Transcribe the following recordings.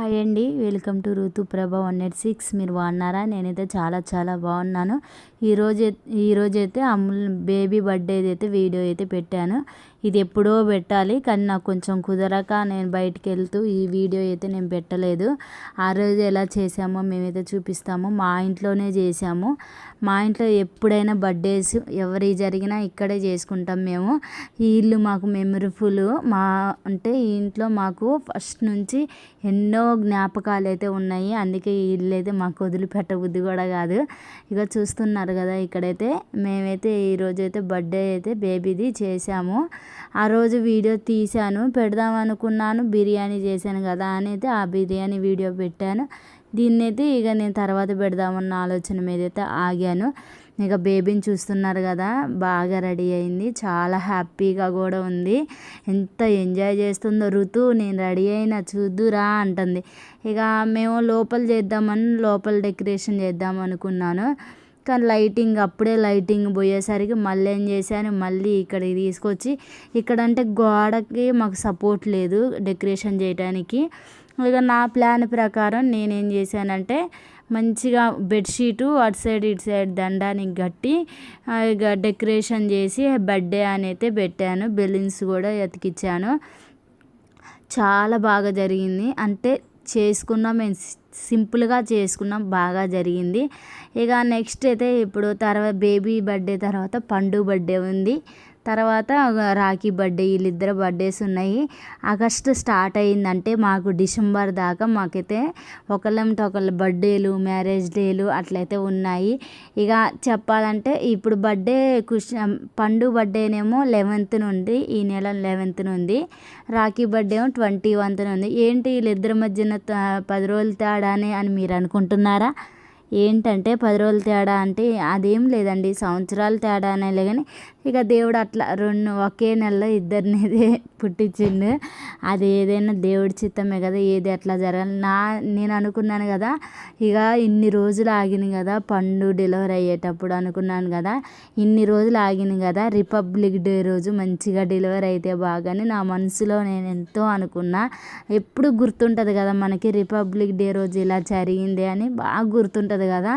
Hi అండి. Welcome to Ruthu Prabha one eight six. మీరు బాగున్నారా? నేనైతే చాలా చాలా బాగున్నాను. ఈరోజు ఈరోజైతే అమూల్ బేబీ బర్త్డే అయితే వీడియో అయితే పెట్టాను. ఇది ఎప్పుడో పెట్టాలి కానీ నాకు కొంచెం కుదరక నేను బయటికి వెళ్తూ ఈ వీడియో అయితే నేను పెట్టలేదు. ఆ రోజు ఎలా చేసామో మేమైతే చూపిస్తాము. మా ఇంట్లోనే చేసాము మా ఇంట్లో ఎప్పుడైనా బర్త్డేస్ ఎవరి జరిగినా ఇక్కడే చేసుకుంటాం మేము. ఈ ఇల్లు మాకు మెమరీఫుల్ మా అంటే ఈ ఇంట్లో మాకు ఫస్ట్ నుంచి ఎన్నో జ్ఞాపకాలు అయితే ఉన్నాయి. అందుకే ఈ ఇల్లు అయితే మాకు వదిలిపెట్టబుద్ధి కూడా కాదు. ఇక చూస్తున్నారు కదా ఇక్కడైతే. మేమైతే ఈరోజు అయితే బర్త్డే అయితే బేబీది చేసాము ఆ రోజు వీడియో తీశాను పెడదాం అనుకున్నాను బిర్యానీ చేశాను కదా అని అయితే ఆ బిర్యానీ వీడియో పెట్టాను. దీన్ని అయితే ఇక నేను తర్వాత పెడదామన్న ఆలోచన మీద అయితే ఆగాను. ఇక బేబీని చూస్తున్నారు కదా బాగా రెడీ అయింది చాలా హ్యాపీగా కూడా ఉంది. ఎంత ఎంజాయ్ చేస్తుందో ఋతు నేను రెడీ అయినా చూద్దురా అంటుంది. ఇక మేము లోపల చేద్దామని లోపల డెకరేషన్ చేద్దాం అనుకున్నాను. కానీ లైటింగ్ అప్పుడే లైటింగ్ పోయేసరికి మళ్ళీ ఏం చేశాను మళ్ళీ ఇక్కడికి తీసుకొచ్చి ఇక్కడ అంటే గోడకి మాకు సపోర్ట్ లేదు డెకరేషన్ చేయడానికి ఇక నా ప్లాన్ ప్రకారం నేనేం చేశానంటే మంచిగా బెడ్షీటు అటు సైడ్ ఇటు సైడ్ దండానికి కట్టి ఇక డెకరేషన్ చేసి బర్త్డే అనైతే పెట్టాను బెలూన్స్ కూడా ఎతికిచ్చాను. చాలా బాగా జరిగింది. అంటే చేసుకున్నాం. మేము సింపుల్గా చేసుకున్నాం. బాగా జరిగింది. ఇక నెక్స్ట్ అయితే ఇప్పుడు తర్వాత బేబీ బర్త్డే తర్వాత పండు బర్త్డే ఉంది. తర్వాత రాఖీ బర్త్డే వీళ్ళిద్దరు బర్త్డేస్ ఉన్నాయి. ఆగస్ట్ స్టార్ట్ అయిందంటే మాకు డిసెంబర్ దాకా మాకైతే ఒకళ్ళంటే ఒకళ్ళ బర్త్డేలు మ్యారేజ్ డేలు అట్లయితే ఉన్నాయి. ఇక చెప్పాలంటే ఇప్పుడు బర్త్డే కుష్ పండు బర్త్డేనేమో లెవెన్త్ నుండి ఈ నెల లెవెన్త్ నుండి రాఖీ బర్త్డే ఏమో ట్వంటీ వన్త్ ఉంది ఏంటి వీళ్ళిద్దరి మధ్యన పది రోజులు తేడానే అని మీరు అనుకుంటున్నారా? ఏంటంటే పది రోజులు తేడా అంటే అదేం లేదండి. సంవత్సరాలు తేడా అనేలే కానీ ఇక దేవుడు అట్లా రెండు ఒకే నెలలో ఇద్దరిని పుట్టించిండు. అది ఏదైనా దేవుడి చిత్తమే కదా ఏది అట్లా జరగాలి. నా నేను అనుకున్నాను కదా ఇక ఇన్ని రోజులు ఆగింది కదా పండు డెలివరీ అయ్యేటప్పుడు అనుకున్నాను కదా ఇన్ని రోజులు ఆగింది కదా రిపబ్లిక్ డే రోజు మంచిగా డెలివరీ అయితే బాగాని నా మనసులో నేను ఎంతో అనుకున్నా. ఎప్పుడు గుర్తుంటుంది కదా మనకి రిపబ్లిక్ డే రోజు ఇలా జరిగింది అని బాగా గుర్తుంటుంది కదా.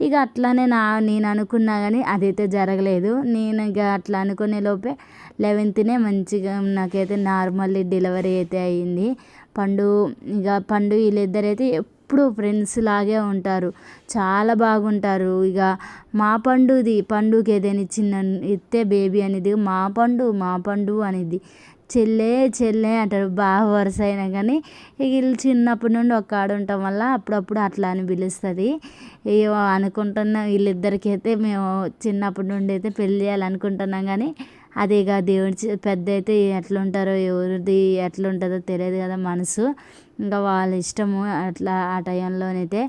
ఇక అట్లానే నా నేను అనుకున్నా కానీ అదైతే జరగలేదు. నేను ఇక అట్లా అనుకునే లోపే లెవెన్త్నే మంచిగా నాకైతే నార్మల్లీ డెలివరీ అయితే అయ్యింది పండు ఇక పండు వీళ్ళిద్దరైతే ఎప్పుడు ఫ్రెండ్స్ లాగే ఉంటారు. చాలా బాగుంటారు. ఇక మా పండుది పండుకి ఏదైనా ఇచ్చిన ఇస్తే బేబీ అనేది మా పండు మా పండు అనేది. చెల్లె చెల్లె అంటారు. బాగా వరుస అయినా కానీ వీళ్ళు చిన్నప్పటి నుండి ఒక ఆడ ఉండటం వల్ల అప్పుడప్పుడు అట్లా అని పిలుస్తుంది. ఏమో అనుకుంటున్నా వీళ్ళిద్దరికి అయితే మేము చిన్నప్పటి నుండి అయితే పెళ్ళి చేయాలనుకుంటున్నాం కానీ అదే ఇక దేవుడి పెద్ద అయితే ఎట్లుంటారో ఎవరిది ఎట్లుంటుందో తెలియదు కదా మనసు. ఇంకా వాళ్ళ ఇష్టము అట్లా ఆ టైంలోనైతే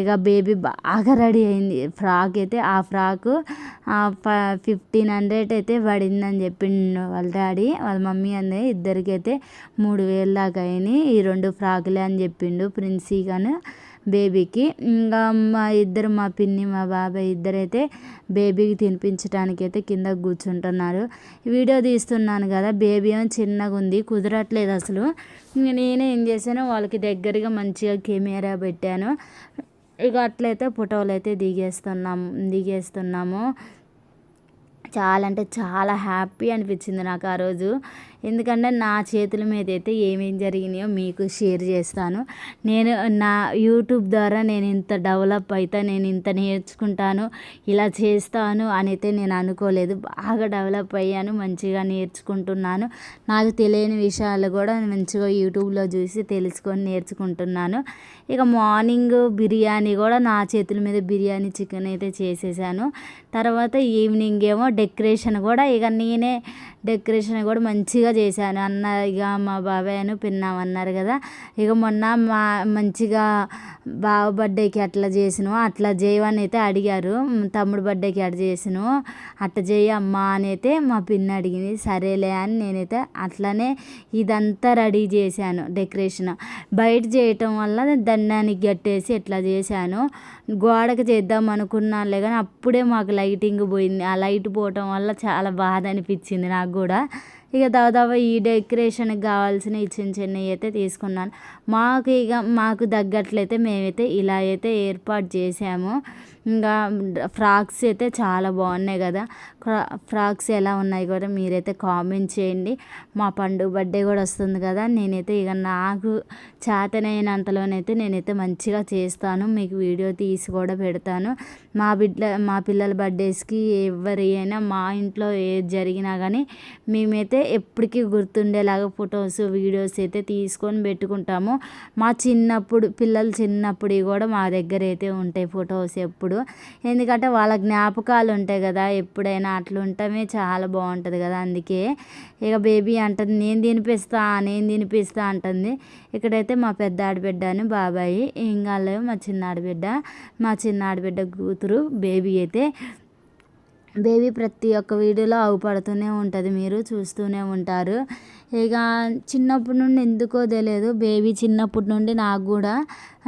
ఇక బేబీ బాగా రెడీ అయింది. ఫ్రాక్ అయితే ఆ ఫ్రాకు ఫిఫ్టీన్ హండ్రెడ్ అయితే పడిందని చెప్పిండు వాళ్ళ డాడీ. వాళ్ళ మమ్మీ అన్నది ఇద్దరికైతే మూడు వేలు దాకా అయినాయి ఈ రెండు ఫ్రాకులే అని చెప్పిండు ప్రిన్సీ కానీ బేబీకి. ఇంకా మా ఇద్దరు మా పిన్ని మా బాబాయ్ ఇద్దరైతే బేబీకి తినిపించడానికి అయితే కింద కూర్చుంటున్నారు. వీడియో తీస్తున్నాను కదా బేబీ ఏమో చిన్నగా ఉంది కుదరట్లేదు అసలు. నేనే ఏం చేశాను వాళ్ళకి దగ్గరగా మంచిగా కెమెరా పెట్టాను. ఇక అట్లయితే ఫోటోలు అయితే దిగేస్తున్నాము దిగేస్తున్నాము. చాలా అంటే చాలా హ్యాపీ అనిపించింది నాకు ఆ రోజు. ఎందుకంటే నా చేతుల మీద అయితే ఏమేం జరిగినాయో మీకు షేర్ చేస్తాను. నేను నా యూట్యూబ్ ద్వారా నేను ఇంత డెవలప్ అవుతా నేను ఇంత నేర్చుకుంటాను ఇలా చేస్తాను అని అయితే నేను అనుకోలేదు. బాగా డెవలప్ అయ్యాను మంచిగా నేర్చుకుంటున్నాను. నాకు తెలియని విషయాలు కూడా మంచిగా యూట్యూబ్లో చూసి తెలుసుకొని నేర్చుకుంటున్నాను. ఇక మార్నింగ్ బిర్యానీ కూడా నా చేతుల మీద బిర్యానీ చికెన్ అయితే చేసేసాను. తర్వాత ఈవినింగ్ ఏమో డెకరేషన్ కూడా ఇక నేనే డెకరేషన్ కూడా మంచిగా చేశాను. అన్న ఇక మా బాబాయ్ అని పిన్నాం అన్నారు కదా. ఇక మొన్న మా మంచిగా బావ బర్త్డేకి అట్లా చేసిను అట్లా చేయమని అయితే అడిగారు. తమ్ముడు బర్త్డేకి అట్లా చేసిను అట్లా చేయి అమ్మా అని అయితే మా పిన్ని అడిగింది. సరేలే అని నేనైతే అట్లనే ఇదంతా రెడీ చేశాను డెకరేషన్ బయట చేయటం వల్ల దండానికి కట్టేసి ఇట్లా చేశాను. గోడకు చేద్దాం అనుకున్నానులే కానీ అప్పుడే మాకు లైటింగ్ పోయింది. ఆ లైట్ పోవటం వల్ల చాలా బాధ అనిపించింది నాకు కూడా. ఇక దాదాపు ఈ డెకరేషన్కి కావాల్సిన ఈ చిన్న చిన్నవి అయితే తీసుకున్నాను. మాకు ఇక మాకు తగ్గట్లయితే మేమైతే ఇలా అయితే ఏర్పాటు చేసాము ఇంకా ఫ్రాక్స్ అయితే చాలా బాగున్నాయి కదా. ఫ్రాక్స్ ఎలా ఉన్నాయి కూడా మీరైతే కామెంట్ చేయండి. మా పండుగ బర్త్డే కూడా వస్తుంది కదా. నేనైతే ఇక నాకు చేతనైనంతలోనైతే నేనైతే మంచిగా చేస్తాను. మీకు వీడియో తీసి కూడా పెడతాను. మా బిడ్డ మా పిల్లల బర్త్డేస్కి ఎవరి అయినా మా ఇంట్లో ఏది జరిగినా కానీ మేమైతే ఎప్పటికీ గుర్తుండేలాగా ఫొటోస్ వీడియోస్ అయితే తీసుకొని పెట్టుకుంటాము. మా చిన్నప్పుడు పిల్లలు చిన్నప్పుడు కూడా మా దగ్గర అయితే ఉంటాయి ఫొటోస్ ఎప్పుడు. ఎందుకంటే వాళ్ళ జ్ఞాపకాలు ఉంటాయి కదా ఎప్పుడైనా అట్లా ఉండటమే చాలా బాగుంటుంది కదా అందుకే. ఇక బేబీ అంటుంది నేను తినిపిస్తా నేను తినిపిస్తా అంటుంది. ఇక్కడైతే మా పెద్ద ఆడబిడ్డ అని బాబాయి ఇంకా మా చిన్న ఆడబిడ్డ. మా చిన్న ఆడబిడ్డ కూతురు బేబీ అయితే బేబీ ప్రతి ఒక్క వీడియోలో అవుపడుతూనే ఉంటుంది మీరు చూస్తూనే ఉంటారు. ఇక చిన్నప్పటి నుండి ఎందుకో తెలియదు బేబీ చిన్నప్పటి నుండి నాకు కూడా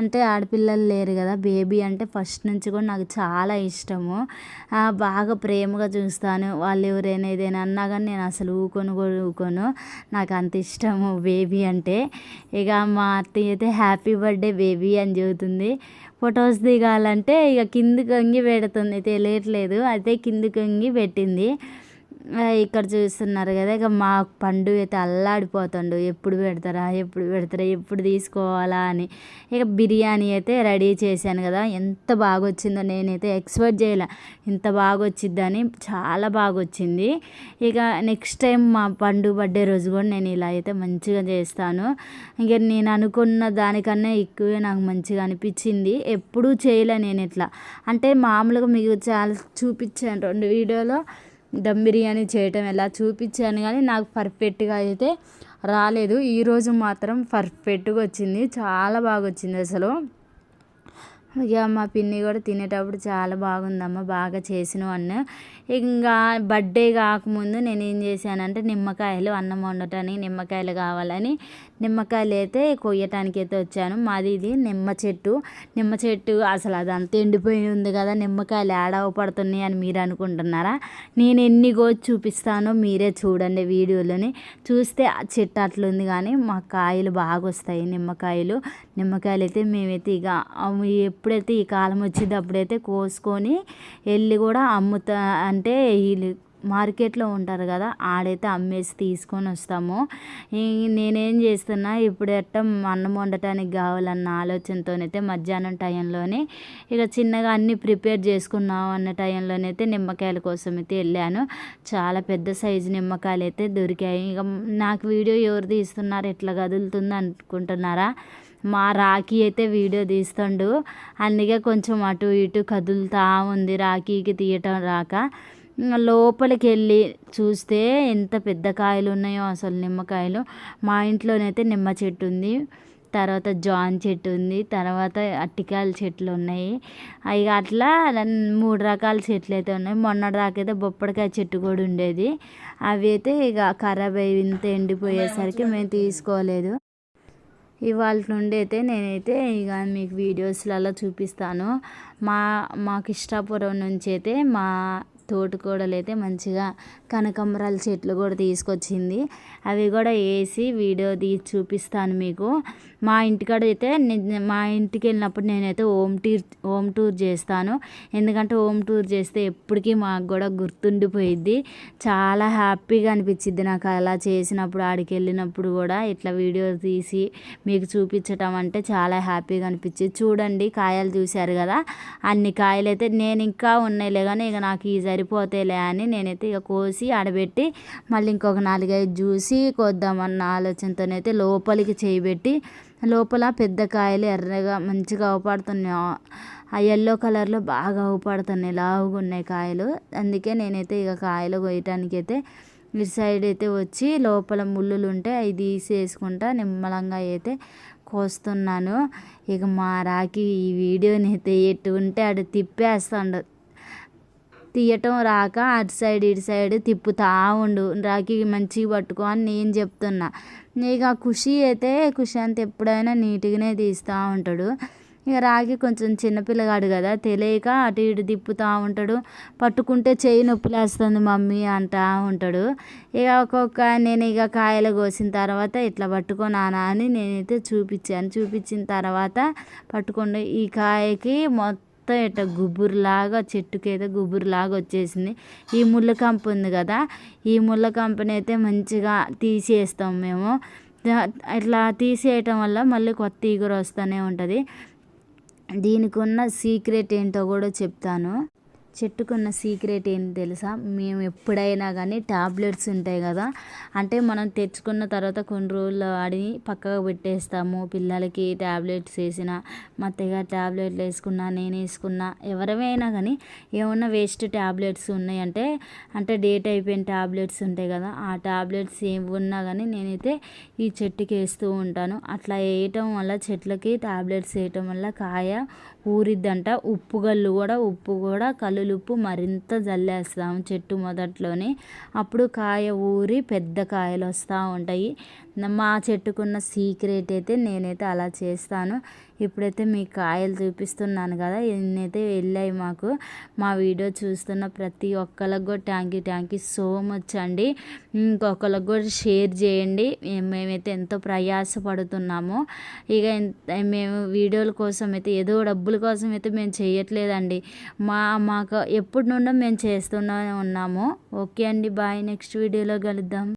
అంటే ఆడపిల్లలు లేరు కదా బేబీ అంటే ఫస్ట్ నుంచి కూడా నాకు చాలా ఇష్టము. బాగా ప్రేమగా చూస్తాను వాళ్ళు ఎవరైనా ఏదైనా అన్నా కానీ నేను అసలు ఊకొని కూడా ఊకోను నాకు అంత ఇష్టము బేబీ అంటే. ఇక మా అత్తయ్య అయితే హ్యాపీ బర్త్డే బేబీ అని చెబుతుంది. ఫొటోస్ దిగాలంటే ఇక కిందికి వంగి పెడుతుంది తెలియట్లేదు. అయితే కిందికి వంగి పెట్టింది. ఇక్కడ చూస్తున్నారు కదా ఇక మా పండు అయితే అల్లాడిపోతుండు. ఎప్పుడు పెడతారా ఎప్పుడు పెడతారా ఎప్పుడు తీసుకోవాలా అని. ఇక బిర్యానీ అయితే రెడీ చేశాను కదా ఎంత బాగా వచ్చిందో నేనైతే ఎక్స్పెక్ట్ చేయలే. ఇంత బాగా వచ్చిద్దని చాలా బాగా వచ్చింది ఇక నెక్స్ట్ టైం మా పండు బర్త్డే రోజు కూడా నేను ఇలా అయితే మంచిగా చేస్తాను. ఇక నేను అనుకున్న దానికన్నా ఎక్కువే నాకు మంచిగా అనిపించింది. ఎప్పుడూ చేయలే నేను ఇట్లా. అంటే మామూలుగా మీకు చాలా చూపించాను రెండు వీడియోలో. దమ్ బిర్యానీ చేయటం ఎలా చూపించాను కానీ నాకు పర్ఫెక్ట్గా అయితే రాలేదు. ఈరోజు మాత్రం పర్ఫెక్ట్గా వచ్చింది. చాలా బాగా వచ్చింది అసలు. ఇక మా పిన్ని కూడా తినేటప్పుడు చాలా బాగుందమ్మ బాగా చేసిన అన్న. ఇంకా బర్త్డే కాకముందు నేను ఏం చేశానంటే నిమ్మకాయలు అన్నం వండటానికి నిమ్మకాయలు కావాలని నిమ్మకాయలు అయితే కొయ్యటానికి అయితే వచ్చాను. మాది ఇది నిమ్మ చెట్టు. నిమ్మ చెట్టు అసలు అదంతా ఎండిపోయి ఉంది కదా నిమ్మకాయలు ఏడవ పడుతున్నాయి అని మీరు అనుకుంటున్నారా? నేను ఎన్ని కోసి చూపిస్తానో మీరే చూడండి వీడియోలోని. చూస్తే ఆ చెట్టు అట్లుంది కానీ మా కాయలు బాగా వస్తాయి నిమ్మకాయలు. నిమ్మకాయలు అయితే మేమైతే ఇక ఎప్పుడైతే ఈ కాలం వచ్చింది అప్పుడైతే కోసుకొని వెళ్ళి కూడా అమ్ముతా అంటే వీళ్ళు మార్కెట్లో ఉంటారు కదా ఆడైతే అమ్మేసి తీసుకొని వస్తాము. నేనేం చేస్తున్నా ఇప్పుడు ఎట్ట అన్నం వండటానికి కావాలన్న ఆలోచనతోనైతే మధ్యాహ్నం టైంలోనే ఇక చిన్నగా అన్నీ ప్రిపేర్ చేసుకున్నాం అన్న టైంలోనైతే నిమ్మకాయల కోసం అయితే వెళ్ళాను. చాలా పెద్ద సైజు నిమ్మకాయలు అయితే దొరికాయి. ఇక నాకు వీడియో ఎవరు తీస్తున్నారు ఎట్లా కదులుతుంది అనుకుంటున్నారా? మా రాఖీ అయితే వీడియో తీస్తుండు. అందుకే కొంచెం అటు ఇటు కదులుతూ ఉంది రాఖీకి తీయటం రాక. లోపలికి వెళ్ళి చూస్తే ఎంత పెద్ద కాయలు ఉన్నాయో అసలు నిమ్మకాయలు. మా ఇంట్లోనైతే నిమ్మ చెట్టు ఉంది. తర్వాత జాన్ చెట్టు ఉంది. తర్వాత అట్టికాయల చెట్లు ఉన్నాయి. అవి అట్లా మూడు రకాల చెట్లు అయితే ఉన్నాయి. మొన్నటి దాకైతే బొప్పడికాయ చెట్టు కూడా ఉండేది. అవి అయితే ఇక ఖరాబ్ అయ్యి ఇంత ఎండిపోయేసరికి మేము తీసుకోలేదు. ఇవాళ నుండి అయితే నేనైతే ఇక మీకు వీడియోస్లలో చూపిస్తాను. మా మాకు ఇష్టాపురం నుంచి అయితే మా తోటకూడలు అయితే మంచిగా కనకంబరాల చెట్లు కూడా తీసుకొచ్చింది. అవి కూడా వేసి వీడియో తీసి చూపిస్తాను మీకు. మా ఇంటికాడ అయితే మా ఇంటికి వెళ్ళినప్పుడు నేనైతే హోమ్ టూర్ హోమ్ టూర్ చేస్తాను. ఎందుకంటే హోమ్ టూర్ చేస్తే ఎప్పటికీ మాకు కూడా గుర్తుండిపోయిద్ది. చాలా హ్యాపీగా అనిపించింది నాకు అలా చేసినప్పుడు ఆడికి వెళ్ళినప్పుడు కూడా ఇట్లా వీడియో తీసి మీకు చూపించటం అంటే చాలా హ్యాపీగా అనిపించింది. చూడండి కాయలు చూశారు కదా? అన్ని కాయలు అయితే నేను ఇంకా ఉన్నాయిలే కానీ ఇక నాకు ఈజీ సరిపోతాయిలే అని నేనైతే ఇక కోసి ఆడబెట్టి మళ్ళీ ఇంకొక నాలుగైదు చూసి కొద్దామన్న ఆలోచనతోనైతే లోపలికి చేయబెట్టి లోపల పెద్ద కాయలు ఎర్రగా మంచిగా అవపడుతున్నాయి. ఆ ఎల్లో కలర్లో బాగా అవపడుతున్నాయి. లావుగా ఉన్నాయి కాయలు. అందుకే నేనైతే ఇక కాయలు కోయటానికైతే అయితే ఇటు సైడ్ అయితే వచ్చి లోపల ముళ్ళులు ఉంటే అవి తీసేసుకుంటా నిమ్మలంగా అయితే కోస్తున్నాను. ఇక మా రాకి ఈ వీడియోని అయితే ఎటు ఉంటే అటు తిప్పేస్తాడు. తీయటం రాక అటు సైడ్ ఇటు సైడ్ తిప్పుతా ఉండు. రాకి మంచిగా పట్టుకో అని నేను చెప్తున్నా. ఇక ఖుషి అయితే ఖుషి అంత ఎప్పుడైనా నీట్గానే తీస్తూ ఉంటాడు. ఇక రాగి కొంచెం చిన్నపిల్లగాడు కదా తెలియక అటు ఇటు తిప్పుతూ ఉంటాడు. పట్టుకుంటే చెయ్యి నొప్పిలేస్తుంది మమ్మీ అంటా ఉంటాడు. ఇక ఒక్కొక్క నేను ఇక కాయలు కోసిన తర్వాత ఇట్లా పట్టుకో అని నేనైతే చూపించాను. చూపించిన తర్వాత పట్టుకోండి ఈ కాయకి మొత్తం మొత్తం ఇట్లా గుబురులాగా చెట్టుకి అయితే గుబురులాగా వచ్చేసింది. ఈ ముళ్ళ కంప ఉంది కదా ఈ ముళ్ళ కంపని అయితే మంచిగా తీసేస్తాం మేము. ఇట్లా తీసేయటం వల్ల మళ్ళీ కొత్త ఈగురు వస్తూనే ఉంటుంది. దీనికి ఉన్న సీక్రెట్ ఏంటో కూడా చెప్తాను. చెట్టుకున్న సీక్రెట్ ఏంటి తెలుసా? మేము ఎప్పుడైనా కానీ ట్యాబ్లెట్స్ ఉంటాయి కదా అంటే మనం తెచ్చుకున్న తర్వాత కొన్ని రోజులు ఆడి పక్కగా పెట్టేస్తాము. పిల్లలకి ట్యాబ్లెట్స్ వేసిన మా తెగ టాబ్లెట్లు వేసుకున్నా నేను వేసుకున్నా ఎవరైనా కానీ ఏమన్నా వేస్ట్ ట్యాబ్లెట్స్ ఉన్నాయంటే అంటే డేట్ అయిపోయిన టాబ్లెట్స్ ఉంటాయి కదా ఆ టాబ్లెట్స్ ఏమి ఉన్నా కానీ నేనైతే ఈ చెట్టుకి వేస్తూ ఉంటాను. అట్లా వేయటం వల్ల చెట్లకి టాబ్లెట్స్ వేయటం వల్ల కాయ ఊరిద్దంట ఉప్పు గల్లు కూడా ఉప్పు కూడా పులుపు మరింత జల్లేస్తాం చెట్టు మొదట్లోనే. అప్పుడు కాయ ఊరి పెద్ద కాయలు వస్తూ ఉంటాయి మా చెట్టుకున్న సీక్రెట్ అయితే నేనైతే అలా చేస్తాను. ఇప్పుడైతే మీ కాయలు చూపిస్తున్నాను కదా ఎన్నైతే వెళ్ళాయి మాకు. మా వీడియో చూస్తున్న ప్రతి ఒక్కరికి కూడా thank you thank you so much అండి. ఇంకొకరికి కూడా షేర్ చేయండి. మేమైతే ఎంతో ప్రయాసపడుతున్నాము. ఇక మేము వీడియోల కోసం అయితే ఏదో డబ్బుల కోసం అయితే మేము చేయట్లేదండి. మా మాకు ఎప్పటి నుండో మేము చేస్తూనే ఉన్నాము. ఓకే అండి బాయ్ నెక్స్ట్ వీడియోలో కలుద్దాం.